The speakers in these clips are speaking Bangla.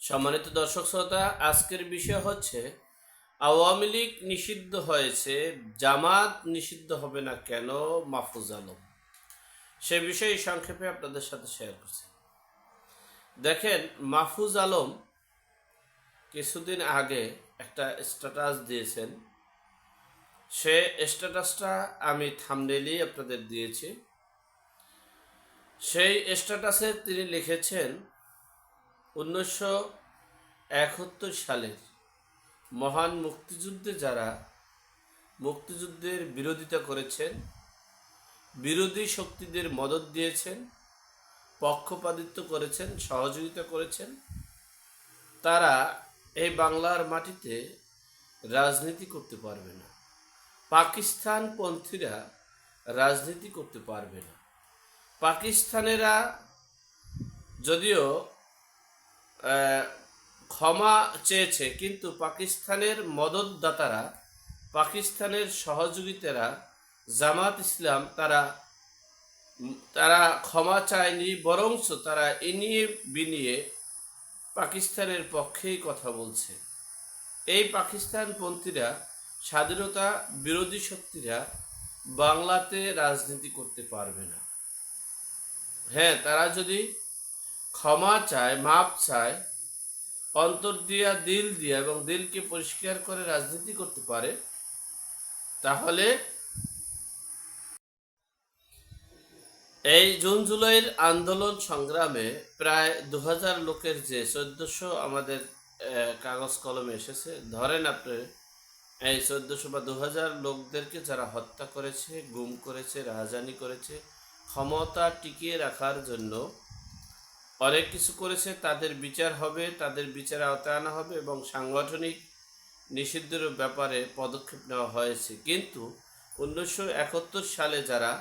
সম্মানিত দর্শক শ্রোতা, আজকের বিষয় হচ্ছে, আওয়ামী লীগ নিষিদ্ধ হয়েছে, জামাত নিষিদ্ধ হবে না কেন, মাহফুজ আলম? সে বিষয়ে সংক্ষেপে আপনাদের সাথে শেয়ার করছি। দেখেন, মাহফুজ আলম কিছুদিন আগে একটা স্ট্যাটাস দিয়েছেন। সে স্ট্যাটাসটা আমি থামনেলেই আপনাদের দিয়েছি। সেই স্ট্যাটাসে তিনি লিখেছেন উনিশশো একাত্তর সালের মহান মুক্তিযুদ্ধে যারা মুক্তিযুদ্ধের বিরোধিতা করেছেন, বিরোধী শক্তিদের মদত দিয়েছেন, পক্ষপাতিত্ব করেছেন, সহযোগিতা করেছেন, তারা এই বাংলার মাটিতে রাজনীতি করতে পারবে না। পাকিস্তান পন্থীরা রাজনীতি করতে পারবে না। পাকিস্তানেরা যদিও ক্ষমা চেয়েছে, কিন্তু পাকিস্তানের মদতদাতারা, পাকিস্তানের সহযোগিতারা, জামাত ইসলাম তারা তারা ক্ষমা চায়নি বরঞ্চ তারা এ নিয়ে বিনিয়ে পাকিস্তানের পক্ষেই কথা বলছে। এই পাকিস্তানপন্থীরা, স্বাধীনতা বিরোধী শক্তিরা বাংলাতে রাজনীতি করতে পারবে না। হ্যাঁ তারা যদি ক্ষমা চায়, মাপ চায়, অন্তর দিয়া, দিল দিয়া এবং দিলকে পরিষ্কার করে রাজনীতি করতে পারে, তাহলে এই জুন জুলাইয়ের আন্দোলন সংগ্রামে প্রায় দু হাজার লোকের যে চোদ্দশো আমাদের কাগজ কলমে এসেছে, ধরেন আপনি, এই চোদ্দশো বা দু হাজার লোকদেরকে যারা হত্যা করেছে, গুম করেছে, রাহাজানি করেছে, ক্ষমতা টিকিয়ে রাখার জন্য অনেক কিছু করেছে, তাদের বিচার হবে, তাদের বিচারে আওতায় আনা হবে এবং সাংগঠনিক নিষিদ্ধের ব্যাপারে পদক্ষেপ নেওয়া হয়েছে। কিন্তু উনিশশো একাত্তর সালে যারা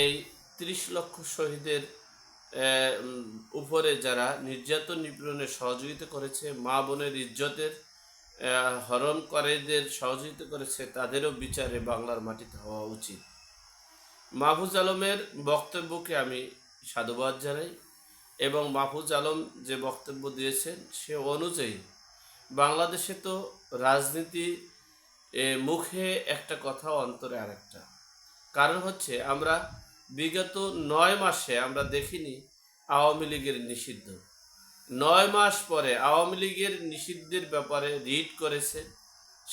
এই ত্রিশ লক্ষ শহীদের উপরে যারা নির্যাতন নিপীড়নে সহযোগিতা করেছে, মা বোনের ইজ্জতের হরণকারীদের সহযোগিতা করেছে, তাদেরও বিচারে বাংলার মাটিতে হওয়া উচিত। মাহফুজ আলমের বক্তব্যকে আমি সাধুবাদ জানাই। এবং মাহফুজ আলম যে বক্তব্য দিয়েছেন সে অনুযায়ী বাংলাদেশে তো রাজনীতি মুখে একটা কথা, অন্তরে আরেকটা। কারণ হচ্ছে আমরা বিগত নয় মাসে আমরা দেখিনি আওয়ামী লীগের নিষিদ্ধ। নয় মাস পরে আওয়ামী লীগের নিষিদ্ধের ব্যাপারে রিট করেছে,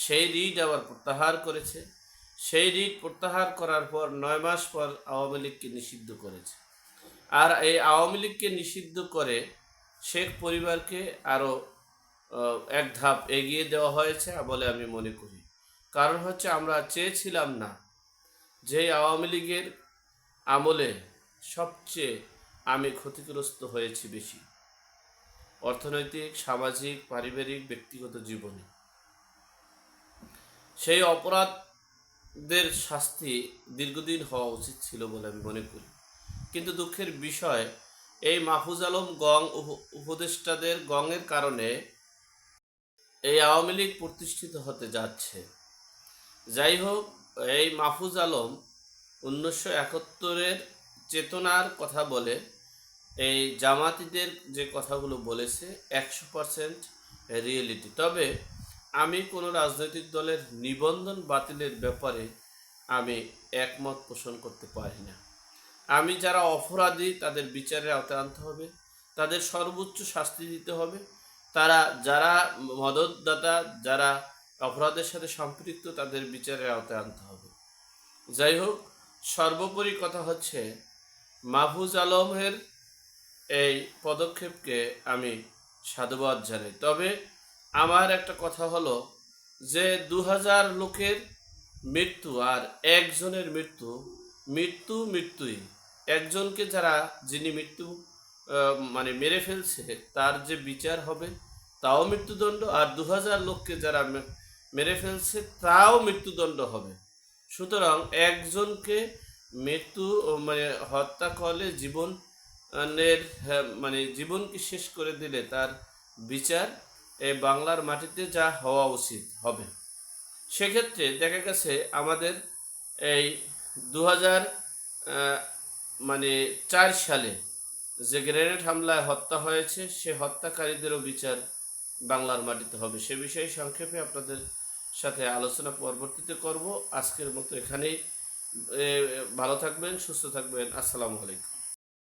সেই রিট আবার প্রত্যাহার করেছে। সেই রিট প্রত্যাহার করার পর নয় মাস পর আওয়ামী লীগকে নিষিদ্ধ করেছে। আর এই আওয়ামী লীগকে নিষিদ্ধ করে শেখ পরিবারকে আরও এক ধাপ এগিয়ে দেওয়া হয়েছে বলে আমি মনে করি। কারণ হচ্ছে আমরা চেয়েছিলাম না যে আওয়ামী লীগের আমলে সবচেয়ে আমি ক্ষতিগ্রস্ত হয়েছি বেশি। অর্থনৈতিক, সামাজিক, পারিবারিক, ব্যক্তিগত জীবনে। সেই অপরাধদের শাস্তি দীর্ঘদিন হওয়া উচিত ছিল বলে আমি মনে করি। কিন্তু দুঃখের বিষয়, এই মাহফুজ আলম গং উপ- উপদেষ্টাদের গঙের কারণে এই আওয়ামী লীগ প্রতিষ্ঠিত হতে যাচ্ছে। যাই হোক, এই মাহফুজ আলম উনিশশো একাত্তরের চেতনার কথা বলে, এই জামাতিদের যে কথাগুলো বলেছে, একশো পারসেন্ট রিয়েলিটি। তবে আমি কোনো রাজনৈতিক দলের নিবন্ধন বাতিলের ব্যাপারে আমি একমত পোষণ করতে পারি না। আমি যারা অপরাধী, তাদের বিচারের আওতায় আনতে হবে। তাদের সর্বোচ্চ শাস্তি দিতে হবে। তারা যারা মদতদাতা, যারা অপরাধের সাথে সম্পৃক্ত, তাদের বিচারের আওতায় আনতে হবে। যাই হোক, সর্বোপরি কথা হচ্ছে, মাহফুজ আলমের এই পদক্ষেপকে আমি সাধুবাদ জানাই। তবে আমার একটা কথা হলো যে দু হাজার লোকের মৃত্যু আর একজনের মৃত্যু মৃত্যু মৃত্যুই। একজনকে যারা যিনি মৃত্যু মানে মেরে ফেলছে তার যে বিচার হবে তাও মৃত্যুদণ্ড। আর দু হাজার লোককে যারা মেরে ফেলছে তাও মৃত্যুদণ্ড হবে। সুতরাং একজনকে মৃত্যু মানে হত্যা করলে জীবনের হ্যাঁ, মানে জীবনকে শেষ করে দিলে তার বিচার এই বাংলার মাটিতে যা হওয়া উচিত হবে। সেক্ষেত্রে দেখা গেছে আমাদের এই দু হাজার মানে চার সালে যে গ্রেনেড হামলায় হত্যা হয়েছে, সে হত্যাকারীদেরও বিচার বাংলার মাটিতে হবে। সে বিষয়ে সংক্ষেপে আপনাদের সাথে আলোচনা পরবর্তীতে করব। আজকের মতো এখানেই। ভালো থাকবেন, সুস্থ থাকবেন। আসসালামু আলাইকুম।